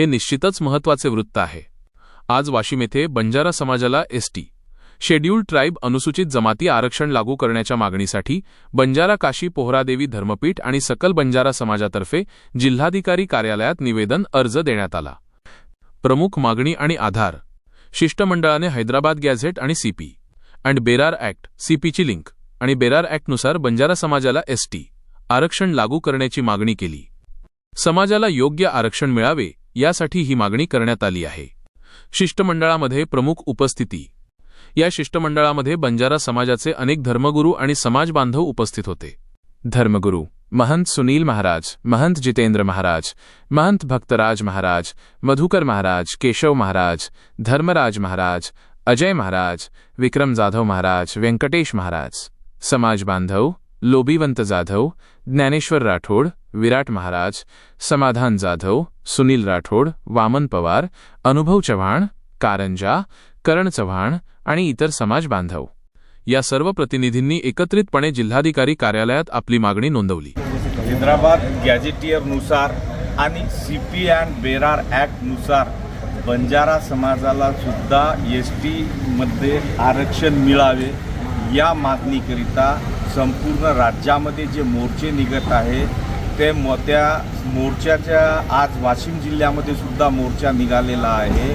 हे निश्चितच महत्त्वाचे वृत्त आहे. आज वाशिम येथे बंजारा समाजाला एसटी शेड्यूल्ड ट्राईब अनुसूचित जमाती आरक्षण लागू करण्याच्या मागणीसाठी बंजारा काशी पोहरादेवी धर्मपीठ आणि सकल बंजारा समाजातर्फे जिल्हाधिकारी कार्यालयात निवेदन अर्ज देण्यात आला. प्रमुख मागणी आणि आधार शिष्टमंडळाने हैदराबाद गॅझेट आणि सीपी अँड बेरार ऍक्ट सीपीची लिंक आणि बेरार ऍक्टनुसार बंजारा समाजाला एसटी आरक्षण लागू करण्याची मागणी केली. समाजाला योग्य आरक्षण मिळावे यासाठी ही मागणी करण्यात आली आहे. शिष्टमंडळामध्ये प्रमुख उपस्थिती. या शिष्टमंडळामध्ये बंजारा समाजाचे अनेक धर्मगुरू आणि समाज बांधव उपस्थित होते. धर्मगुरू महंत सुनील महाराज महंत जितेंद्र महाराज महंत भक्तराज महाराज मधुकर महाराज केशव महाराज धर्मराज महाराज अजय महाराज विक्रम जाधव महाराज व्यंकटेश महाराज समाज बांधव लोबीवंत जाधव ज्ञानेश्वर राठोड विराट महाराज समाधान जाधव सुनील राठोड वामन पवार अनुभव चव्हाण कारंजा करण चव्हाण आणि इतर समाज बांधव. या सर्व प्रतिनिधींनी एकत्रितपणे जिल्हाधिकारी कार्यालयात आपली मागणी नोंदवली. हैदराबाद गॅजेटियरनुसार आणि सी पी अँड बेरार ॲक्टनुसार बंजारा समाजाला सुद्धा एस टीमध्ये आरक्षण मिळावे या मागणीकरिता संपूर्ण राज्यामध्ये जे मोर्चे निघत आहे ते मोत्या मोर्चाच्या आज वाशिम जिल्ह्यामध्ये सुद्धा मोर्चा निघालेला आहे.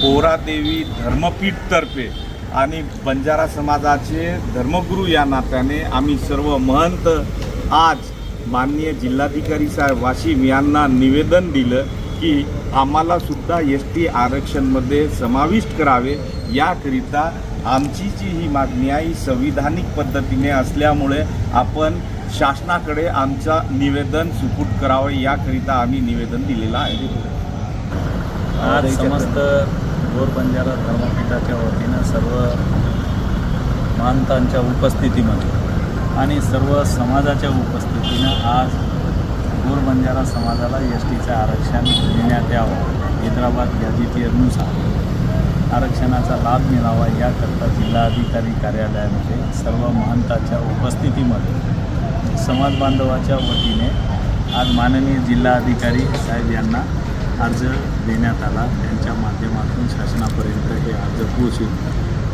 पोरादेवी धर्मपीठतर्फे आणि बंजारा समाजाचे धर्मगुरू या नात्याने आम्ही सर्व महंत आज माननीय जिल्हाधिकारी साहेब वाशिम यांना निवेदन दिलं की आम्हाला सुद्धा एस टी आरक्षणमध्ये समाविष्ट करावे. याकरिता आमची जी ही मागणी आहे ही संविधानिक पद्धतीने असल्यामुळे आपण शासनाकडे आमचं निवेदन सुपूट करावं याकरिता आम्ही निवेदन दिलेलं आहे. आज समस्त गोर बंजारा धर्मपीठाच्या वतीनं सर्व महंतांच्या उपस्थितीमध्ये आणि सर्व समाजाच्या उपस्थितीनं आज गोर बंजारा समाजाला एस टीचं आरक्षण देण्यात यावं. हैदराबाद गॅझेटियरनुसार आरक्षणाचा लाभ मिळावा याकरता जिल्हाधिकारी कार्यालयामध्ये सर्व महंताच्या उपस्थितीमध्ये समाज बांधवाच्या वतीने आज माननीय जिल्हाधिकारी साहेब यांना अर्ज देण्यात आला. त्यांच्या माध्यमातून शासनापर्यंत हे अर्ज पोहोचेल.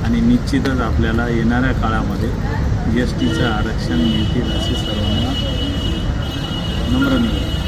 आणि निश्चितच आपल्याला येणाऱ्या काळामध्ये एस टीचं आरक्षण मिळतील असे सर्वांना नम्र निवेदन